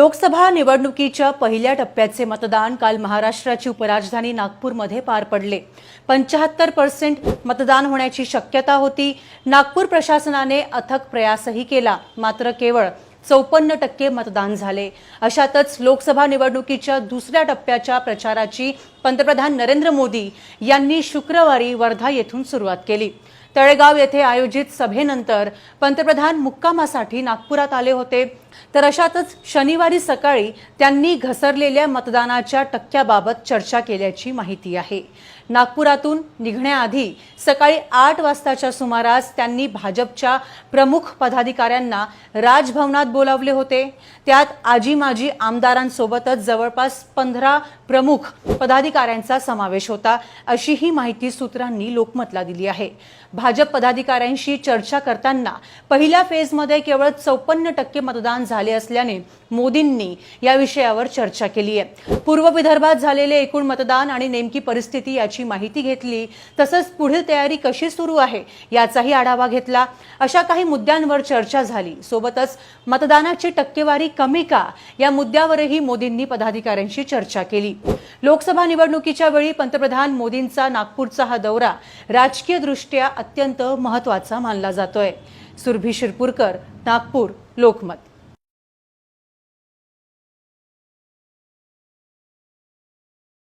लोकसभा निवडणुकीच्या पहिल्या टप्प्याचे मतदान काल महाराष्ट्राची उपराजधानी नागपूरमध्ये पार पडले. पंचाहत्तर पर्सेंट मतदान होण्याची शक्यता होती. नागपूर प्रशासनाने अथक प्रयासही केला. मात्र केवळ चौपन्न टक्के मतदान झाले. अशातच लोकसभा निवडणुकीच्या दुसऱ्या टप्प्याच्या प्रचाराची पंतप्रधान नरेंद्र मोदी यांनी शुक्रवारी वर्धा येथून सुरुवात केली. तळेगाव येथे आयोजित सभेनंतर पंतप्रधान मुक्कामासाठी नागपुरात आले होते. तर अशातच शनिवारी सकाळी त्यांनी घसरलेल्या मतदानाच्या टक्क्याबाबत चर्चा केल्याची माहिती आहे. नागपुरातून निघण्याआधी सकाळी आठ वाजताच्या सुमारास त्यांनी भाजपच्या प्रमुख पदाधिकाऱ्यांना राजभवनात बोलावले होते. त्यात आजी माजी आमदारांसोबतच जवळपास पंधरा प्रमुख पदाधिकाऱ्यांचा समावेश होता. अशी ही माहिती सूत्रांनी लोकमतला दिली आहे. भाजप पदाधिकाऱ्यांशी चर्चा करताना पहिल्या फेजमध्ये केवळ चौपन्न टक्के मतदान झाले असल्याने मोदींनी या विषयावर चर्चा केली आहे. पूर्व विदर्भात झालेले एकूण मतदान आणि नेमकी परिस्थिती याची माहिती घेतली तसंच पुढील तयारी कशी सुरू आहे याचाही आढावा घेतला. अशा काही मुद्द्यांवर चर्चा झाली. सोबतच मतदानाची टक्केवारी कमी का या मुद्द्यावरही मोदींनी पदाधिकाऱ्यांशी चर्चा केली. लोकसभा निवडणुकीच्या वेळी पंतप्रधान मोदींचा नागपूरचा हा दौरा राजकीयदृष्ट्या अत्यंत महत्त्वाचा मानला जातोय. सुरभी शिरपूरकर नागपूर लोकमत.